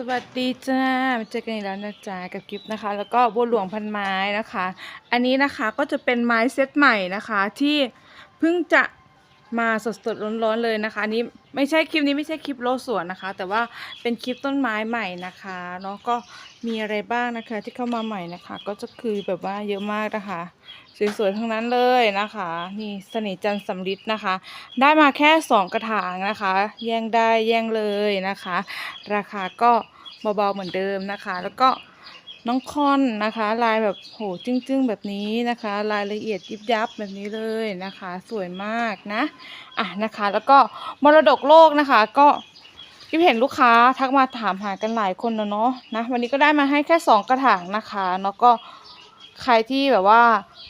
สวัสดีจ้ามาเจอกันอีกแล้วนะจ๊ะกับกิฟต์นะคะ แล้วก็บัวหลวงพันไม้นะคะ อันนี้นะคะก็จะเป็นไม้เซตใหม่นะคะ ที่เพิ่งจะ มาสดๆร้อนๆเลยนะคะอันนี้ไม่ใช่คลิปนี้ไม่ใช่คลิปโลสวนนะคะ แต่ว่าเป็นคลิปต้นไม้ใหม่นะคะเนาะก็มีอะไรบ้างนะคะ ที่เข้ามาใหม่นะคะ ก็จะคือแบบว่าเยอะมากนะคะ สวยๆทั้งนั้นเลยนะคะ นี่สน่ห์จันสำริดนะคะ ได้มาแค่สองกระถางนะคะ แย่งได้แย่งเลยนะคะ ราคาก็เบาๆเหมือนเดิมนะคะ แล้วก็ น้องคอนนะคะ ลายแบบโหจึ้งๆแบบนี้นะคะ รายละเอียดยิบยับแบบนี้เลยนะคะ สวยมากนะอะนะคะ แล้วก็มรดกโลกนะคะ ก็ที่เห็นลูกค้าทักมาถามหากันหลายคนนะเนาะนะวันนี้ก็ได้มาให้แค่สองกระถางนะคะเนาะก็ใครที่แบบว่า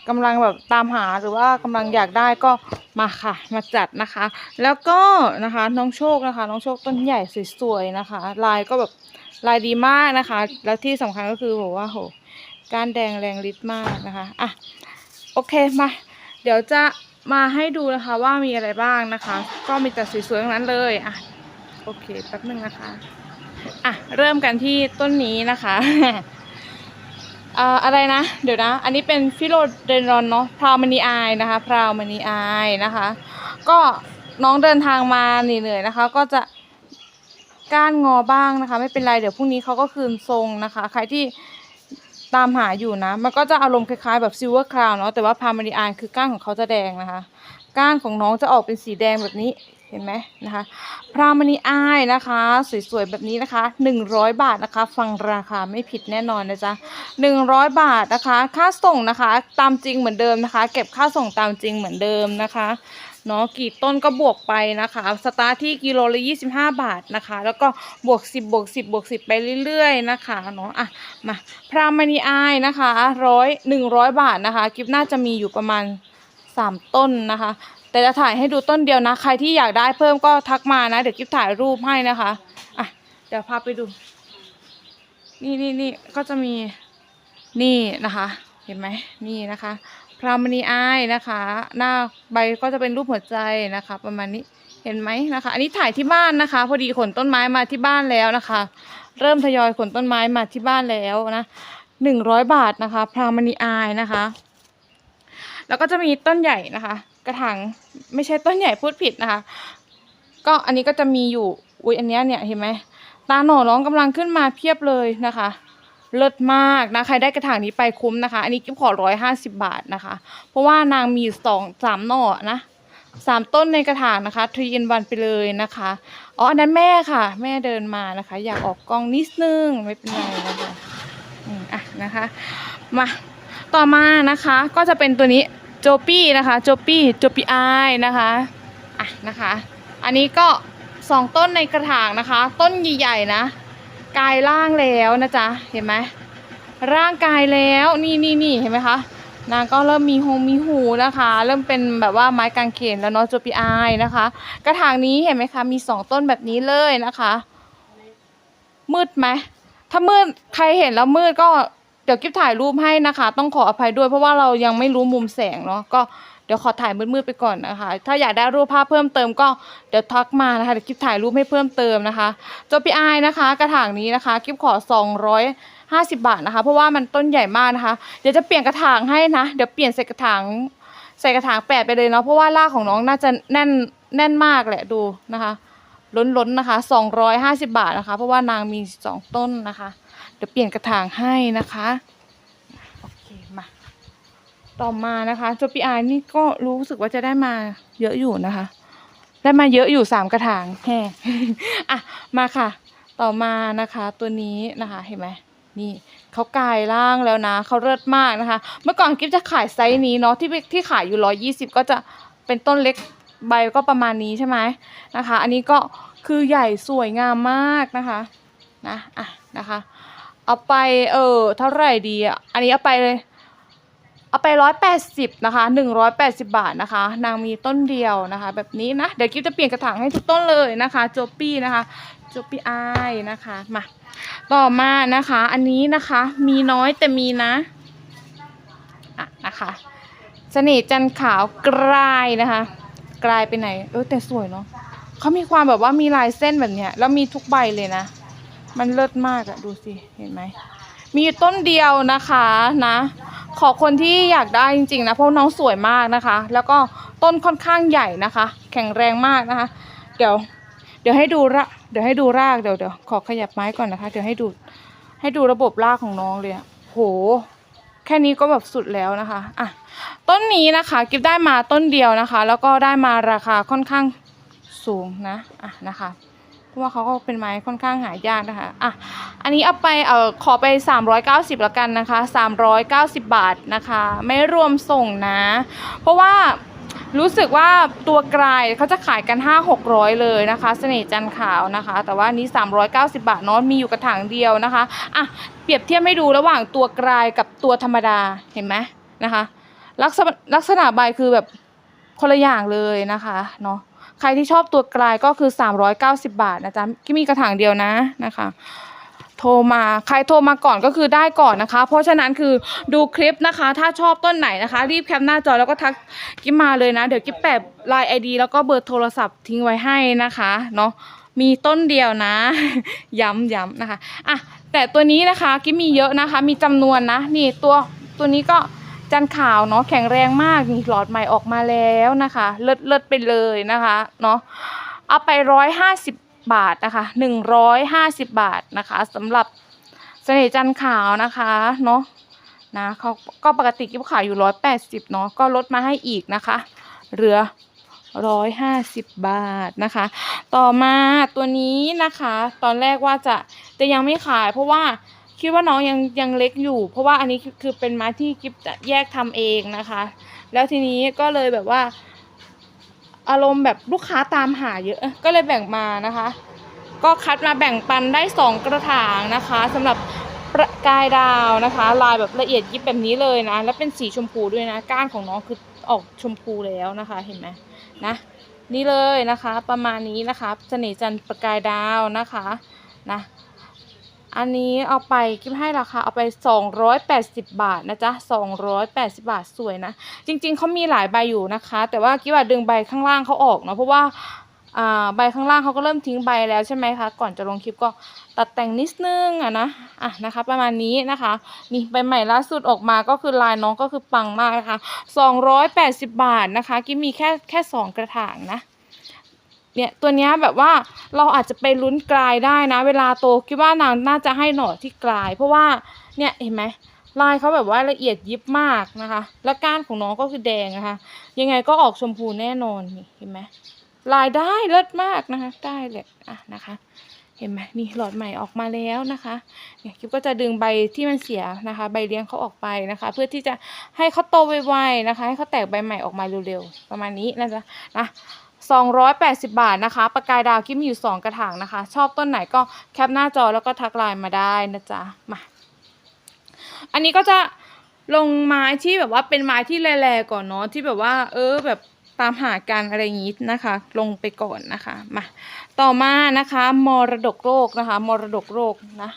กำลังแบบตามหาหรือว่ากำลังอยากได้ก็มาค่ะ มาจัดนะคะ แล้วก็นะคะน้องโชคนะคะ น้องโชคต้นใหญ่สวยๆนะคะ ลายก็แบบลายดีมากนะคะ แล้วที่สำคัญก็คือบอกว่าโหก้านแดงแรงฤทธิ์มากนะคะอะโอเคมา เดี๋ยวจะมาให้ดูนะคะว่ามีอะไรบ้างนะคะ ก็มีแต่สวยๆทั้งนั้นเลยอะโอเคแป๊บนึงนะคะอะเริ่มกันที่ต้นนี้นะคะ ออะไรนะ เดี๋ยวนะ อันนี้เป็นฟิโลเดนรอนเนาะพราวมณีอายนะคะพราวมณีอายนะคะ ก็น้องเดินทางมาเหนื่อยๆนะคะ ก็จะก้านงอบ้างนะคะ ไม่เป็นไรเดี๋ยวพรุ่งนี้เขาก็คืนทรงนะคะ ใครที่ตามหาอยู่นะ มันก็จะอารมณ์คล้ายๆแบบซิลเวอร์คราวเนาะแต่ว่าพราวมณีอายคือก้านของเขาจะแดงนะคะ ก้านของน้องจะออกเป็นสีแดงแบบนี้ เห็นไหมนะคะ พรามณีอายนะคะ สวยๆแบบนี้นะคะ 100 บาทนะคะ ฟังราคาไม่ผิดแน่นอนนะจ๊ะ100 บาทนะคะ ค่าส่งนะคะ ตามจริงเหมือนเดิมนะคะ เก็บค่าส่งตามจริงเหมือนเดิมนะคะเนาะกี่ต้นก็บวกไปนะคะ สตาร์ทที่กิโลละ25 บาทนะคะ แล้วก็บวก 10บวก10บวก10 ไปเรื่อยๆนะคะเนาะอะมาพรามณีอายนะคะร้อยหนึ่งร้อยบาทนะคะ กิฟน่าจะมีอยู่ประมาณ 3 ต้นนะคะ แต่จะถ่ายให้ดูต้นเดียวนะ ใครที่อยากได้เพิ่มก็ทักมานะ เดี๋ยวกิ๊บถ่ายรูปให้นะคะอะเดี๋ยวพาไปดู นี่นี่นี่ก็จะมีนี่นะคะ เห็นไหมนี่นะคะพรามณีอายนะคะ หน้าใบก็จะเป็นรูปหัวใจนะคะ ประมาณนี้เห็นไหมนะคะ อันนี้ถ่ายที่บ้านนะคะ พอดีขนต้นไม้มาที่บ้านแล้วนะคะ เริ่มทยอยขนต้นไม้มาที่บ้านแล้วนะหนึ่งร้อยบาทนะคะพรามณีอายนะคะ แล้วก็จะมีต้นใหญ่นะคะ กระถางไม่ใช่ต้นใหญ่พูดผิดนะคะ ก็อันนี้ก็จะมีอยู่อุ้ยอันเนี้ยเนี่ยเห็นไหมตาหน่อน้องกำลังขึ้นมาเพียบเลยนะคะเลิศมากนะใครได้กระถางนี้ไปคุ้มนะคะ อันนี้กิ๊บขอร้อยห้าสิบบาทนะคะ เพราะว่านางมีสองสามหน่อนะสามต้นในกระถางนะคะทรีอินวันไปเลยนะคะอ๋ออันนั้นแม่ค่ะ แม่เดินมานะคะ อยากออกกล้องนิดนึงไม่เป็นไรนะคะอืมอะนะคะ มาต่อมานะคะก็จะเป็นตัวนี้ จปี้นะคะโจปี้โจปี้ไอนะคะอะนะคะ อันนี้ก็สองต้นในกระถางนะคะ ต้นใหญ่ๆนะกายร่างแล้วนะจ๊ะเห็นไหมร่างกายแล้วนี่นี่นี่เห็นไหมคะนางก็เริ่มมีหงมีหูนะคะ เริ่มเป็นแบบว่าไม้กางเขนแล้วเนาะโจปี้อนะคะ กระถางนี้เห็นไหมคะ มีสองต้นแบบนี้เลยนะคะ มืดไหมถ้ามืดใครเห็นแล้วมืดก็ เดี๋ยวกิ๊บถ่ายรูปให้นะคะ ต้องขออภัยด้วยเพราะว่าเรายังไม่รู้มุมแสงเนาะก็เดี๋ยวขอถ่ายมืดๆไปก่อนนะคะ ถ้าอยากได้รูปภาพเพิ่มเติมก็เดี๋ยวทักมานะคะเดี๋ยวกิ๊บถ่ายรูปให้เพิ่มเติมนะคะจอปีไอนะคะ กระถางนี้นะคะกิ๊บขอสองร้อยห้าสิบาทนะคะ เพราะว่ามันต้นใหญ่มากนะคะ เดี๋ยวจะเปลี่ยนกระถางให้นะ เดี๋ยวเปลี่ยนใส่กระถางใส่กระถางแปดไปเลยเนาะเพราะว่ารากของน้องน่าจะแน่นแน่นมากแหละดูนะคะ ล้นๆนะคะสองร้อยห้าสิบาทนะคะ เพราะว่านางมีสองต้นนะคะ เดี๋ยวเปลี่ยนกระถางให้นะคะโอเคมาต่อมานะคะโจปีอายนี่ก็รู้สึกว่าจะได้มาเยอะอยู่นะคะ ได้มาเยอะอยู่สามกระถางแฮ่อะมาค่ะ ต่อมานะคะ ตัวนี้นะคะเห็นไหมนี่เขากลายร่างแล้วนะเขาเลิศมากนะคะ เมื่อก่อนกิ๊บจะขายไซส์นี้เนาะที่ที่ขายอยู่ร้อยี่สิบก็จะเป็นต้นเล็กใบก็ประมาณนี้ใช่ไหมนะคะ อันนี้ก็คือใหญ่สวยงามมากนะคะนะอะนะคะ เอาไปเออเท่าไหร่ดีอะอันนี้เอาไปเลย เอาไปร้อยแปดสิบนะคะหนึ่งร้อยแปดสิบาทนะคะ นางมีต้นเดียวนะคะ แบบนี้นะเดี๋ยวกิ๊บจะเปลี่ยนกระถางให้ทุกต้นเลยนะคะโจปี้นะคะโจปี้ไอนะคะมาต่อมานะคะ อันนี้นะคะ มีน้อยแต่มีนะอะนะคะเสน่ห์จันขาวกลายนะคะ กลายไปไหน เออแต่สวยเนาะเขามีความแบบว่ามีลายเส้นแบบเนี้ยแล้วมีทุกใบเลยนะ มันเลิศมากอะดูสิ เห็นไหม มีอยู่ต้นเดียวนะคะนะ ขอคนที่อยากได้จริงๆนะ เพราะน้องสวยมากนะคะ แล้วก็ต้นค่อนข้างใหญ่นะคะ แข็งแรงมากนะคะ เดี๋ยว เดี๋ยวให้ดูระเดี๋ยวให้ดูรากเดี๋ยวเดี๋ยวขอขยับไม้ก่อนนะคะ เดี๋ยวให้ดู ให้ดูระบบรากของน้องเลยอะโหแค่นี้ก็แบบสุดแล้วนะคะอะต้นนี้นะคะกิฟได้มาต้นเดียวนะคะ แล้วก็ได้มาราคาค่อนข้างสูงนะอะนะคะ ราะว่าเขาก็เป็นไม้ค่อนข้างหายากนะคะอะอันนี้เอาไปเอ่อขอไป 390แล้วกันนะคะ 390 บาทนะคะ ไม่รวมส่งนะ เพราะว่ารู้สึกว่าตัวกลายเขาจะขายกัน 5 600 เลยนะคะ เสน่ห์จันขาวนะคะ แต่ว่านนี้ 390 บาทเนาะมีอยู่กระถางเดียวนะคะอะเปรียบเทียบให้ดูระหว่างตัวกลายกับตัวธรรมดาเห็นไหมนะคะลักษณะลักษณะใบคือแบบคนละอย่างเลยนะคะเนาะ ใครที่ชอบตัวกลายก็คือ 390 บาทนะจ๊ะที่มีกระถางเดียวนะนะคะ โทรมาใครโทรมาก่อนก็คือได้ก่อนนะคะ เพราะฉะนั้นคือดูคลิปนะคะ ถ้าชอบต้นไหนนะคะ รีบแคปหน้าจอแล้วก็ทักกิ๊บมาเลยนะ เดี๋ยวกิ๊บแปะไลน์ไอดีแล้วก็เบอร์โทรศัพท์ทิ้งไว้ให้นะคะเนาะมีต้นเดียวนะ ย้ำย้ำนะคะอะแต่ตัวนี้นะคะกิ๊บมีเยอะนะคะ มีจำนวนนะ นี่ตัวตัวนี้ก็ จันขาวเนาะแข็งแรงมากนี่หลอดใหม่ออกมาแล้วนะคะ เลิศเลิศไปเลยนะคะเนาะเอาไปร้อยห้าสิบบาทนะคะหนึ่งร้อยห้าสิบบาทนะคะสำหรับเสน่ห์จันขาวนะคะเนาะนะเขาก็ปกติกิ๊บขายอยู่ร้อยแปดสิบเนาะก็ลดมาให้อีกนะคะเหลือร้อยห้าสิบบาทนะคะ ต่อมาตัวนี้นะคะ ตอนแรกว่าจะแต่ยังไม่ขายเพราะว่า คิดว่าน้องยังยังเล็กอยู่ เพราะว่าอันนี้คือเป็นไม้ที่กิฟจะแยกทำเองนะคะ แล้วทีนี้ก็เลยแบบว่า อารมณ์แบบลูกค้าตามหาเยอะก็เลยแบ่งมานะคะ ก็คัดมาแบ่งปันได้สองกระถางนะคะสำหรับประกายดาวนะคะ ลายแบบละเอียดยิบแบบนี้เลยนะ แล้วเป็นสีชมพูด้วยนะ ก้านของน้องคือออกชมพูแล้วนะคะเห็นไหมนะนี่เลยนะคะ ประมาณนี้นะคะเสน่ห์จันทร์ประกายดาวนะคะนะ อันนี้เอาไปกิ๊บให้ราคาเอาไป 280 บาทนะจ๊ะ280 บาทสวยนะ จริงๆเขามีหลายใบอยู่นะคะ แต่ว่ากิ๊บดึงใบข้างล่างเขาออกเนาะเพราะว่าใบข้างล่างเขาก็เริ่มทิ้งใบแล้วใช่ไหมคะ ก่อนจะลงคลิปก็ตัดแต่งนิดนึงอะนะอะนะคะ ประมาณนี้นะคะนี่ใบใหม่ล่าสุดออกมาก็คือลายน้องก็คือปังมากนะคะ280 บาทนะคะกิ๊บมีแค่แค่สองกระถางนะ เนี่ยตัวนี้แบบว่าเราอาจจะไปลุ้นกลายได้นะ เวลาโตคิดว่านางน่าจะให้หน่อที่กลาย เพราะว่าเนี่ยเห็นไหมลายเขาแบบว่าละเอียดยิบมากนะคะ แล้วก้านของน้องก็คือแดงนะคะ ยังไงก็ออกชมพูแน่นอนนี่เห็นไหมลายได้เลิศมากนะคะ ได้เลยอะนะคะ เห็นไหมนี่หลอดใหม่ออกมาแล้วนะคะเนี่ยคิปก็จะดึงใบที่มันเสียนะคะ ใบเลี้ยงเขาออกไปนะคะ เพื่อที่จะให้เขาโตไวๆนะคะ ให้เขาแตกใบใหม่ออกมาเร็วๆประมาณนี้นะจ๊ะนะ 280 บาทนะคะประกายดาวคิดมีอยู่ 2 กระถางนะคะ ชอบต้นไหนก็แคปหน้าจอแล้วก็ทักไลน์มาได้นะจ๊ะมาอันนี้ก็จะลงไม้ที่แบบว่าเป็นไม้ที่แร่ๆก่อนเนาะที่แบบว่า เออแบบตามหากันอะไรอย่างงี้นะคะ ลงไปก่อนนะคะมาต่อมานะคะมรดกโลกนะคะมรดกโลกนะ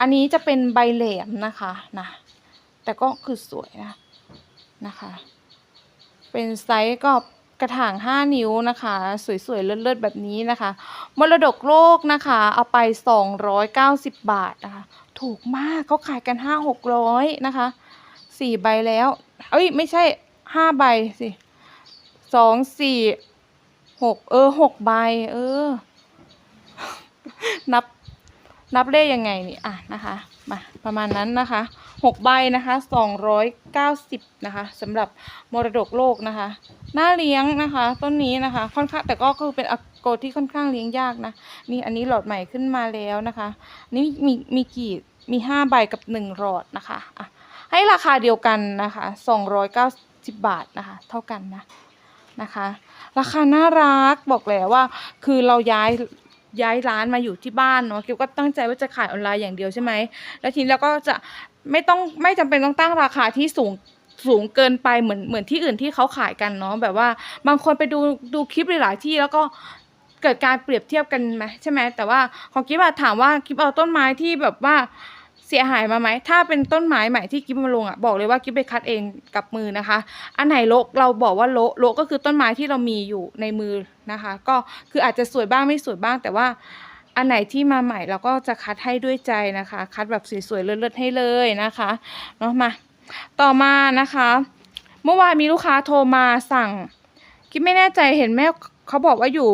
อันนี้จะเป็นใบแหลมนะคะนะแต่ก็คือสวยนะนะคะ เป็นไซส์ก็ กระถาง 5 นิ้วนะคะ สวยๆ เลิศๆ แบบนี้นะคะ มรดกโลกนะคะ เอาไป 290 บาทนะคะ ถูกมากเขาขายกัน 5 600 นะคะ 4 ใบแล้ว เอ้ย ไม่ใช่ 5 ใบสิสองสี่หกเออหกใบ เออ นับ นับเลขยังไงนี่อะนะคะมาประมาณนั้นนะคะหกใบนะคะสองร้อยเก้าสิบนะคะสำหรับมรดกโลกนะคะหน่าเลี้ยงนะคะ ต้นนี้นะคะค่อนข้างแต่ก็คือเป็นอโกที่ค่อนข้างเลี้ยงยากนะนี่อันนี้หลอดใหม่ขึ้นมาแล้วนะคะ นี่มีมีกี่มีห้าใบกับหนึ่งหลอดนะคะอะให้ราคาเดียวกันนะคะสองร้อยเก้าสิบบาทนะคะ เท่ากันนะนะคะ ราคาน่ารักบอกแล้วว่า คือเราย้าย ย้ายร้านมาอยู่ที่บ้านเนาะกียวก็ตั้งใจว่าจะขายออนไลน์อย่างเดียวใช่ไหมแล้วทีนี้เราก็จะไม่ต้องไม่จำเป็นต้องตั้งราคาที่สูงสูงเกินไปเหมือนเหมือนที่อื่นที่เขาขายกันเนาะแบบว่าบางคนไปดูดูคลิปหลายๆที่แล้วก็เกิดการเปรียบเทียบกันไหมใช่ไหมแต่ว่าของกิ๊บถามว่ากิ๊บเอาต้นไม้ที่แบบว่า เสียหายมาไหม ถ้าเป็นต้นไม้ใหม่ที่กิ๊บมาลงอะบอกเลยว่ากิ๊บไปคัดเองกับมือนะคะ อันไหนโลกเราบอกว่าโลโลก็คือต้นไม้ที่เรามีอยู่ในมือนะคะ ก็คืออาจจะสวยบ้างไม่สวยบ้าง แต่ว่าอันไหนที่มาใหม่เราก็จะคัดให้ด้วยใจนะคะ คัดแบบสวยๆเลิศๆให้เลยนะคะเนาะมาต่อมานะคะ เมื่อวานมีลูกค้าโทรมาสั่งกิ๊บไม่แน่ใจเห็นแม่เขาบอกว่าอยู่